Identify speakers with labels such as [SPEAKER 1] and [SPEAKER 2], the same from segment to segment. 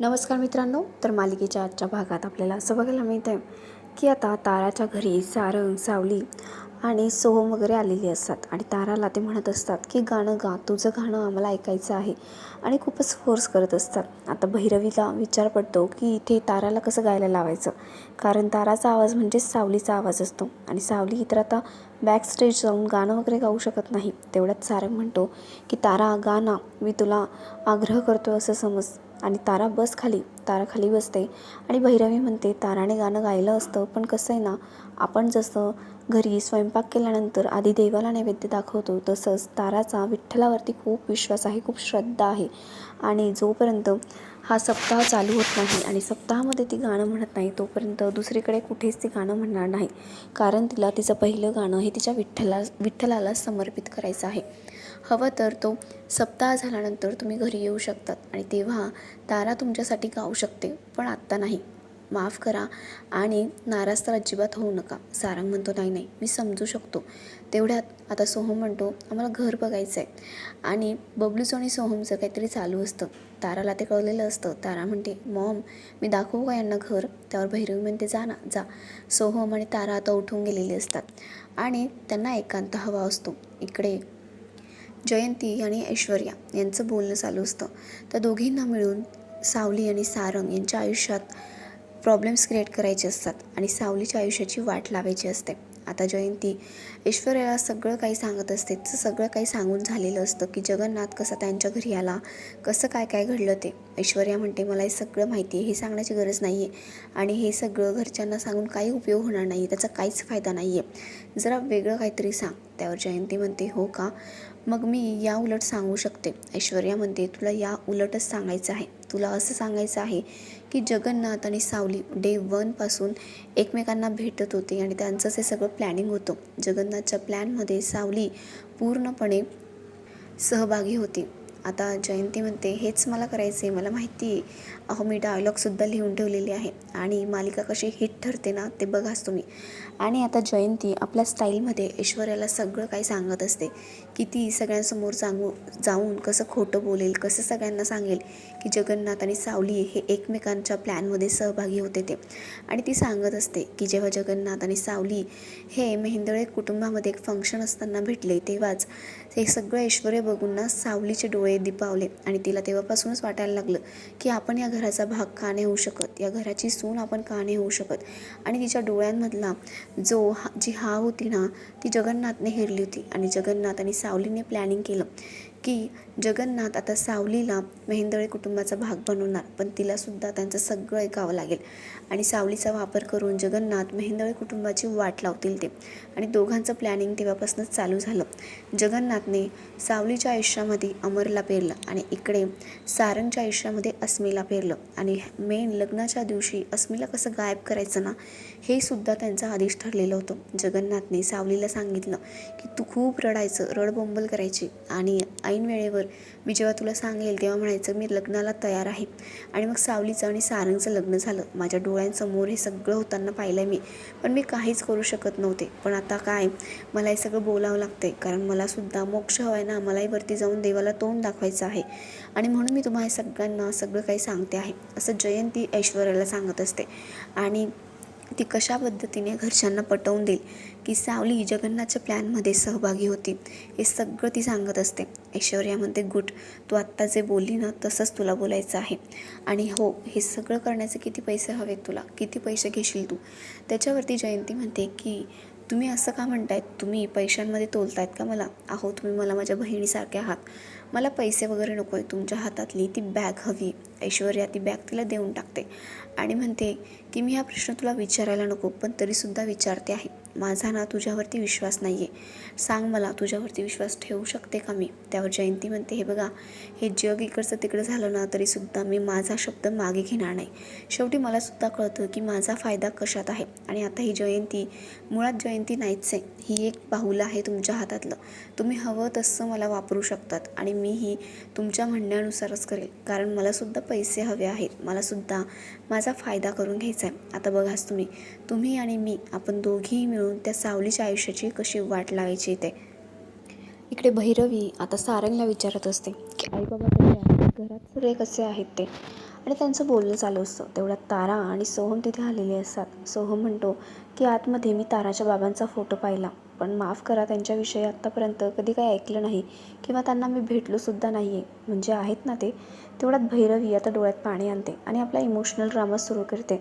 [SPEAKER 1] नमस्कार मित्रांनो तर मालिकेच्या आजच्या भागात आपल्याला असं बघायला मिळतं आहे की आता ताराच्या घरी सारंग सावली आणि सोहम वगैरे आलेली असतात. आणि ताराला ते म्हणत असतात की गाणं गा तुझं गाणं आम्हाला ऐकायचं आहे. आणि खूपच फोर्स करत असतात. आता भैरवीला विचार पडतो की इथे ताराला कसं गायला लावायचं? कारण ताराचा आवाज म्हणजेच सावलीचा आवाज असतो. आणि सावली इतर आता बॅक स्टेज जाऊन गाणं वगैरे गाऊ शकत नाही. तेवढ्यात सारंग म्हणतो की तारा गाणं मी तुला आग्रह करतो असं समज आणि तारा बस खाली तारा खाली बसते. आणि भैरवी म्हणते ताराने गाणं गायलं असतं पण कसं आहे ना आपण जसं घरी स्वयंपाक केल्यानंतर आधी देवाला नैवेद्य दाखवतो तसंच ताराचा विठ्ठलावरती खूप विश्वास आहे खूप श्रद्धा आहे. आणि जोपर्यंत हा सप्ताह चालू होत नाही आणि सप्ताहामध्ये ती गाणं म्हणत नाही तोपर्यंत दुसरीकडे कुठेच ती गाणं म्हणणार नाही. कारण तिला तिचं पहिलं गाणं हे तिच्या विठ्ठला विठ्ठलाला समर्पित करायचं आहे. हवं तर तो सप्ताह झाल्यानंतर तुम्ही घरी येऊ शकतात आणि तेव्हा तारा तुमच्यासाठी गाऊ शकते पण आत्ता नाही. माफ करा आणि नाराज तर अजिबात होऊ नका. सारंग म्हणतो नाही नाही मी समजू शकतो. तेवढ्यात आता सोहम म्हणतो आम्हाला घर बघायचं आहे आणि बबलूचं आणि सोहमचं काहीतरी चालू असतं. ताराला ते कळलेलं असतं. तारा म्हणते मॉम मी दाखवू का यांना घर? त्यावर भैरवी म्हणते जा ना जा. सोहम आणि तारा आता उठून गेलेली असतात आणि त्यांना एकांत हवा असतो. इकडे जयंती आणि ऐश्वर्या यांचं बोलणं चालू असतं. त्या दोघींना मिळून सावली आणि सारंग यांच्या आयुष्यात प्रॉब्लेम्स क्रिएट करायचे असतात आणि सावलीच्या आयुष्याची वाट लावायची असते. आता जयंती ऐश्वर्याला सगळं काही सांगत असते. तर सगळं काही सांगून झालेलं असतं की जगन्नाथ कसा त्यांच्या घरी आला? कसं काय काय घडलं ते? ऐश्वर्या म्हणते मला हे सगळं माहिती आहे. हे सांगण्याची गरज नाही आहे आणि हे सगळं घरच्यांना सांगून काही उपयोग होणार नाही आहे त्याचा काहीच फायदा नाही आहे जरा वेगळं काहीतरी सांग. त्यावर जयंती म्हणते हो का? मग मी या उलट सांगू शकते. ऐश्वर्या म्हणते तुला या उलटच सांगायचं आहे. तुला असं सांगायचं आहे की जगन्नाथ आणि सावली डे वनपासून एकमेकांना भेटत होते आणि त्यांचंच हे सगळं प्लॅनिंग होतं. जगन्नाथच्या प्लॅनमध्ये सावली पूर्णपणे सहभागी होती. आता जयंती म्हणते हेच मला करायचं आहे मला माहिती आहे अहो मी डायलॉगसुद्धा लिहून ठेवलेले आहे. आणि मालिका कशी हिट ठरते ना ते बघाच तुम्ही. आणि आता जयंती आपल्या स्टाईलमध्ये ऐश्वर्याला सगळं काही सांगत असते. की ती सगळ्यांसमोर सांगू जाऊन कसं खोटं बोलेल कसं सगळ्यांना सांगेल की जगन्नाथ आणि सावली हे एकमेकांच्या प्लॅनमध्ये सहभागी होते ते. आणि ती सांगत असते की जेव्हा जगन्नाथ आणि सावली हे मेहेंदळे कुटुंबामध्ये एक फंक्शन असताना भेटले तेव्हाच हे सगळं ऐश्वर्य बघून ना सावलीचे डोळे दिपावले. आणि तिला तेव्हापासूनच वाटायला लागलं की आपण या घराचा भाग का नाही होऊ शकत या घराची सून आपण का नाही होऊ शकत. आणि तिच्या डोळ्यांमधला जो हा जी हा होती ना ती जगन्नाथने हेरली होती. आणि जगन्नाथ आणि सावलीने प्लॅनिंग केलं की जगन्नाथ आता सावलीला मेहेंदळे कुटुंबाचा भाग बनवणार पण तिलासुद्धा त्यांचं सगळं ऐकावं लागेल. आणि सावलीचा वापर करून जगन्नाथ मेहेंदळे कुटुंबाची वाट लावतील ते. आणि दोघांचं प्लॅनिंग तेव्हापासूनच चालू झालं. जगन्नाथने सावलीच्या आयुष्यामध्ये अमरला पेरलं आणि इकडे सारंगच्या आयुष्यामध्ये अस्मिला पेरलं. आणि मेन लग्नाच्या दिवशी अस्मिला कसं गायब करायचं ना हे सुद्धा त्यांचा आदेश ठरलेलं होतं. जगन्नाथने सावलीला सांगितलं की तू खूप रडायचं रडबोंबल करायची आणि ऐन वेळेवर मी जेव्हा तुला सांगेल तेव्हा म्हणायचं मी लग्नाला तयार आहे. आणि मग सावलीचं आणि सारंगचं लग्न झालं. माझ्या डोळ्यांसमोर हे सगळं होताना पाहिलं मी. पण मी काहीच करू शकत नव्हते. पण आता काय? मला हे सगळं बोलावं लागतंय. कारण मलासुद्धा मोक्ष हवा आहे ना. मलाही वरती जाऊन देवाला तोंड दाखवायचं आहे. आणि म्हणून मी तुम्हाला सगळ्यांना सगळं काही सांगते आहे. असं जयंती ऐश्वर्याला सांगत असते. आणि ती कशा पद्धतीने घरच्यांना पटवून देईल? की सावली जगन्नाथच्या प्लॅनमध्ये सहभागी होती. हे सगळं ती सांगत असते. ऐश्वर्या म्हणते गुड तू आत्ता जे बोलली ना तसंच तुला बोलायचं आहे. आणि हो हे सगळं करण्याचे किती पैसे हवेत तुला? किती पैसे घेशील तू? त्याच्यावरती जयंती म्हणते की तुम्ही असं का म्हणतायत? तुम्ही पैशांमध्ये तोलतायत का मला? अहो तुम्ही मला माझ्या बहिणीसारखे आहात. मला पैसे वगैरे नको आहे तुमच्या हातातली ती बॅग हवी. ऐश्वर्या ती बॅग तिला देऊन टाकते. आणि म्हणते की मी हा प्रश्न तुला विचारायला नको पण तरीसुद्धा विचारते आहे. माझा ना तुझ्यावरती विश्वास नाही आहे सांग मला तुझ्यावरती विश्वास ठेवू शकते का मी? त्यावर जयंती म्हणते हे बघा हे जग इकडचं तिकडं झालं ना तरीसुद्धा मी माझा शब्द मागे घेणार नाही. शेवटी मलासुद्धा कळतं की माझा फायदा कशात आहे. आणि आता ही जयंती मुळात जयंती नाहीच आहे. ही एक बाहुलं आहे तुमच्या हातातलं. तुम्ही हवं तसं मला वापरू शकतात आणि मीही तुमच्या म्हणण्यानुसारच करेल. कारण मलासुद्धा पैसे हवे आहेत. मलासुद्धा माझा फायदा करून घ्यायचा आहे. आता बघाच तुम्ही. तुम्ही आणि मी आपण दोघीही मिळून त्या सावलीच्या आयुष्याची कशी वाट लावायची ते इकडे भैरवी आता सारंगला विचारत असते की आई बाबा कसे आहेत? घरात सगळे कसे आहेत ते? आणि त्यांचं बोलणं चालू असतं. तेवढ्यात तारा आणि सोहम तिथे आलेले असतात. सोहम म्हणतो की आतमध्ये मी ताराच्या बाबांचा फोटो पाहिला. पण माफ करा त्यांच्याविषयी आत्तापर्यंत कधी काही ऐकलं नाही किंवा त्यांना मी भेटलोसुद्धा नाही आहे म्हणजे आहेत ना ते. तेवढ्यात भैरवी आता डोळ्यात पाणी आणते आणि आपला इमोशनल ड्रामा सुरू करते.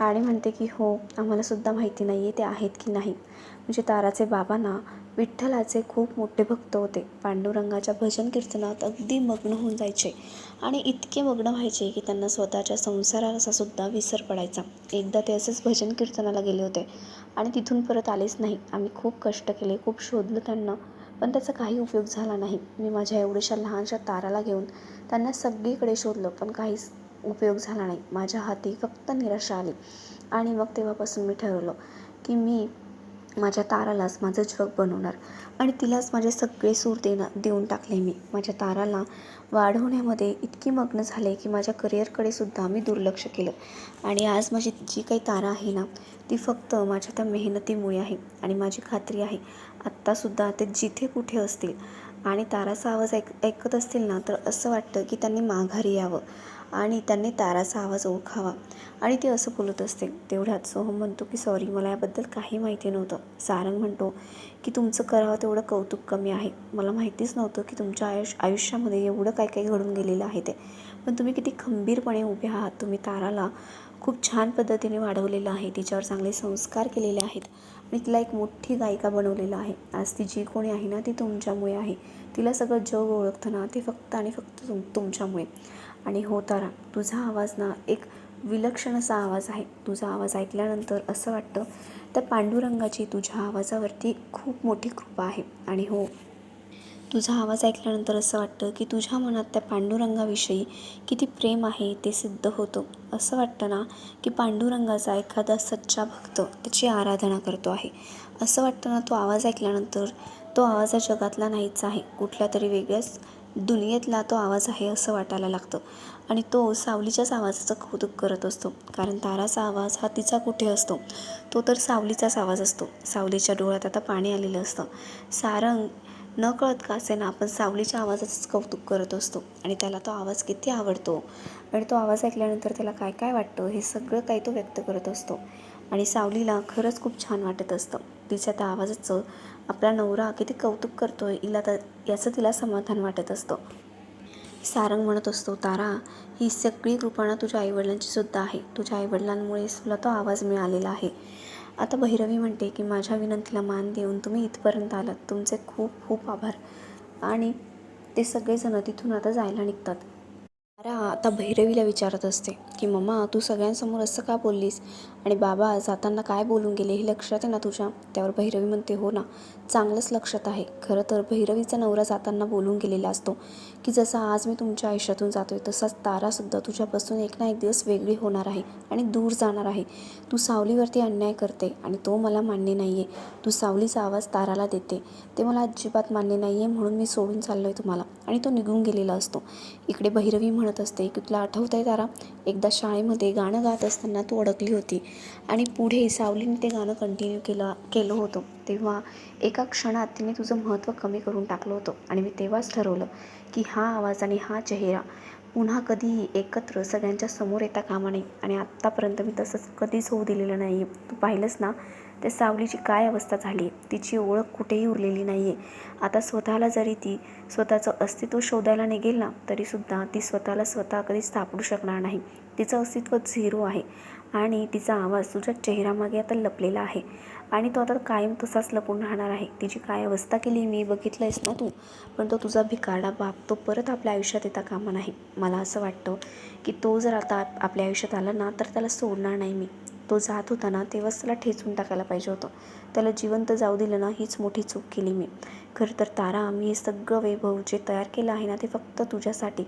[SPEAKER 1] आणि म्हणते की हो आम्हालासुद्धा माहिती नाही आहे ते आहेत की नाही. म्हणजे ताराचे बाबा ना विठ्ठलाचे खूप मोठे भक्त होते. पांडुरंगाच्या भजन कीर्तनात अगदी मग्न होऊन जायचे. आणि इतके मग्न व्हायचे की त्यांना स्वतःच्या संसाराचा सुद्धा विसर पडायचा. एकदा ते असेच भजन कीर्तनाला गेले होते. आणि तिथून परत आलेच नाही. आम्ही खूप कष्ट केले खूप शोधलं त्यांना पण त्याचा काही उपयोग झाला नाही. मी माझ्या एवढ्याशा लहानशा ताराला घेऊन त्यांना सगळीकडे शोधलं पण काहीच उपयोग झाला नाही. माझ्या हाती फक्त निराशा आली आणि मग तेव्हापासून मी ठरवलं की मी माझ्या तारालाच माझं जग बनवणार आणि तिलाच माझे सगळे सूर देणार देऊन टाकले मी. माझ्या ताराला वाढवण्यामध्ये इतकी मग्न झाले की माझ्या करिअरकडे सुद्धा मी दुर्लक्ष केलं. आणि आज माझी जी काही तारा आहे ना ती फक्त माझ्या त्या मेहनतीमुळे आहे आणि माझी खात्री आहे आत्तासुद्धा ते जिथे कुठे असतील. आणि ताराचा आवाज ऐक ऐकत असतील ना तर असं वाटतं की त्यांनी माघारी यावं. आणि त्यांनी ताराचा आवाज ओळखावा. आणि ते असं बोलत असते तेवढ्यात सोहम म्हणतो की सॉरी मला याबद्दल काही माहिती नव्हतं. सारंग म्हणतो की तुमचं करावं तेवढं कौतुक कमी आहे. मला माहितीच नव्हतं की तुमच्या आयुष आयुष्यामध्ये एवढं काय काय घडून गेलेलं आहे ते. पण तुम्ही किती खंबीरपणे उभे आहात. तुम्ही ताराला खूप छान पद्धतीने वाढवलेलं आहे. तिच्यावर चांगले संस्कार केलेले आहेत. आणि तिला एक मोठी गायिका बनवलेलं आहे. आज ती जी कोणी आहे ना ती तुमच्यामुळे आहे. तिला सगळं जग ओळखतं ना ते फक्त आणि फक्त तुम तुमच्यामुळे. आणि हो तारा तुझा आवाज ना एक विलक्षण असा आवाज आहे. तुझा आवाज ऐकल्यानंतर असं वाटतं त्या पांडुरंगाची तुझ्या आवाजावरती खूप मोठी कृपा आहे. आणि हो तुझा आवाज ऐकल्यानंतर असं वाटतं की तुझ्या मनात त्या पांडुरंगाविषयी किती प्रेम आहे ते सिद्ध होतं. असं वाटतं ना की पांडुरंगाचा एखादा सच्चा भक्त त्याची आराधना करतो आहे. असं वाटतं ना तो आवाज ऐकल्यानंतर तो आवाज हा जगातला नाहीच आहे. कुठल्या तरी वेगळ्याच दुनियेतला तो आवाज आहे असं वाटायला लागतं. आणि तो सावलीच्याच आवाजाचं कौतुक करत असतो. कारण ताराचा आवाज हा तिचा कुठे असतो? तो तर सावलीचाच आवाज असतो. सावलीच्या डोळ्यात आता पाणी आलेलं असतं. सारंग न कळत का असे ना आपण सावलीच्या आवाजाचंच कौतुक करत असतो. आणि त्याला तो आवाज किती आवडतो? आणि तो आवाज ऐकल्यानंतर त्याला काय काय वाटतं? हे सगळं काही तो व्यक्त करत असतो. आणि सावलीला खरंच खूप छान वाटत असतं. तिच्या त्या आवाजाचं आपला नवरा किती कौतुक करतो आहे हिला तर याचं तिला समाधान वाटत असतं. सारंग म्हणत असतो तारा ही सगळी कृपणा तुझ्या आईवडिलांची सुद्धा आहे. तुझ्या आईवडिलांमुळेच तुला तो आवाज मिळालेला आहे. आता भैरवी म्हणते की माझ्या विनंतीला मान देऊन तुम्ही इथपर्यंत आलात. तुमचे खूप खूप आभार. आणि ते सगळेजण तिथून आता जायला निघतात. तारा आता भैरवीला विचारत असते की मम्मा तू सगळ्यांसमोर असं का बोललीस? आणि बाबा जाताना काय बोलून गेले हे लक्षात आहे ना तुझ्या? त्यावर भैरवी म्हणते हो ना चांगलंच लक्षात आहे. खरं तर भैरवीचा नवरा जाताना बोलून गेलेला असतो की जसा आज मी तुमच्या आयुष्यातून जातो आहे तसाच तारासुद्धा तुझ्यापासून एक ना एक दिवस वेगळी होणार आहे आणि दूर जाणार आहे. तू सावलीवरती अन्याय करते आणि तो मला मान्य नाही आहे तू सावलीचा आवाज ताराला देते. ते मला अजिबात मान्य नाही आहे म्हणून मी सोडून चाललो आहे तुम्हाला. आणि तो निघून गेलेला असतो. इकडे भैरवी म्हणत असते की तुला आठवत आहे तारा एकदा शाळेमध्ये गाणं गात असताना तू अडकली होती आणि पुढे सावलीने ते गाणं कंटिन्यू केलं केलं होतं. तेव्हा एका क्षणात तिने तुझं महत्त्व कमी करून टाकलं होतं आणि मी तेव्हाच ठरवलं की हा आवाज आणि हा चेहरा पुन्हा कधीही एकत्र सगळ्यांच्या समोर येता कामा नये आणि आत्तापर्यंत मी तसंच कधीच होऊ दिलेलं नाही आहे तू पाहिलंस ना त्या सावलीची काय अवस्था झाली? आहे तिची ओळख कुठेही उरलेली नाही आहे आता स्वतःला जरी ती स्वतःचं अस्तित्व शोधायला निघेल ना तरीसुद्धा ती स्वतःला स्वतः कधीच सापडू शकणार नाही. तिचं अस्तित्व झिरो आहे आणि तिचा आवाज तुझ्या चेहऱ्यामागे आता लपलेला आहे. आणि तो आता कायम तसाच लपून राहणार आहे. तिची काय अवस्था केली? मी बघितलं आहेस ना तू? पण तो तुझा भिकारडा बाप तो परत आपल्या आयुष्यात येता कामा नाही. मला असं वाटतं की तो जर आता आपल्या आयुष्यात आला ना तर त्याला सोडणार नाही मी. तो जात होता ना तेव्हाच त्याला ठेचून टाकायला पाहिजे होतं. त्याला जिवंत जाऊ दिलं ना हीच मोठी चूक केली मी. खरं तर तारा मी हे सगळं वैभव जे तयार केलं आहे ना ते फक्त तुझ्यासाठी.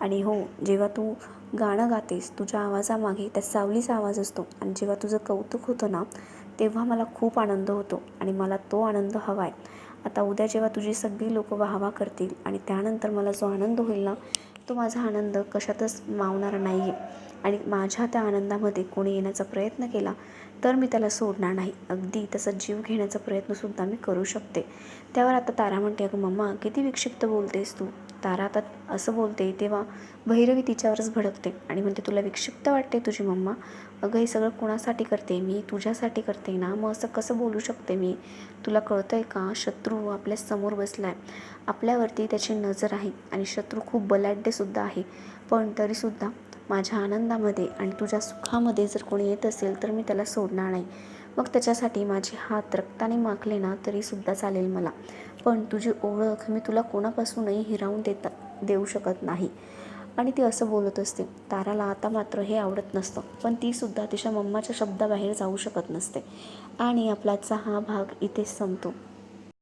[SPEAKER 1] आणि हो जेव्हा तू गाणं गातेस तुझ्या आवाजामागे त्या सावलीचा आवाज असतो. आणि जेव्हा तुझं कौतुक होतं ना तेव्हा मला खूप आनंद होतो. आणि मला तो आनंद हवा आहे आता उद्या जेव्हा तुझी सगळी लोक वाहवा करतील आणि त्यानंतर मला जो आनंद होईल ना तो माझा आनंद कशातच मावणार नाही आहे आणि माझ्या त्या आनंदामध्ये कोणी येण्याचा प्रयत्न केला तर मी त्याला सोडणार नाही. अगदी तसा जीव घेण्याचा प्रयत्नसुद्धा मी करू शकते. त्यावर आता तारा म्हणते अगं मम्मा किती विक्षिप्त बोलतेस तू. तारा आता असं बोलते तेव्हा भैरवी तिच्यावरच भडकते आणि म्हणते तुला विक्षिप्त वाटते तुझी मम्मा? अगं हे सगळं कोणासाठी करते? मी तुझ्यासाठी करते ना? मग असं कसं बोलू शकते मी? तुला कळतं आहे का? शत्रू आपल्यासमोर बसला आहे आपल्यावरती त्याची नजर आहे आणि शत्रू खूप बलाढ्यसुद्धा आहे. पण तरीसुद्धा माझ्या आनंदामध्ये आणि तुझ्या सुखामध्ये जर कोणी येत असेल तर मी त्याला सोडणार नाही. मग त्याच्यासाठी माझे हात रक्ताने माखले ना तरीसुद्धा चालेल मला. पण तुझी ओळख मी तुला कोणापासूनही हिरावून देता देऊ शकत नाही. आणि ती असं बोलत असते ताराला आता मात्र हे आवडत नसतं. पण तीसुद्धा तिच्या मम्माच्या शब्दाबाहेर जाऊ शकत नसते. आणि आपलाचा हा भाग इथेच संपतो.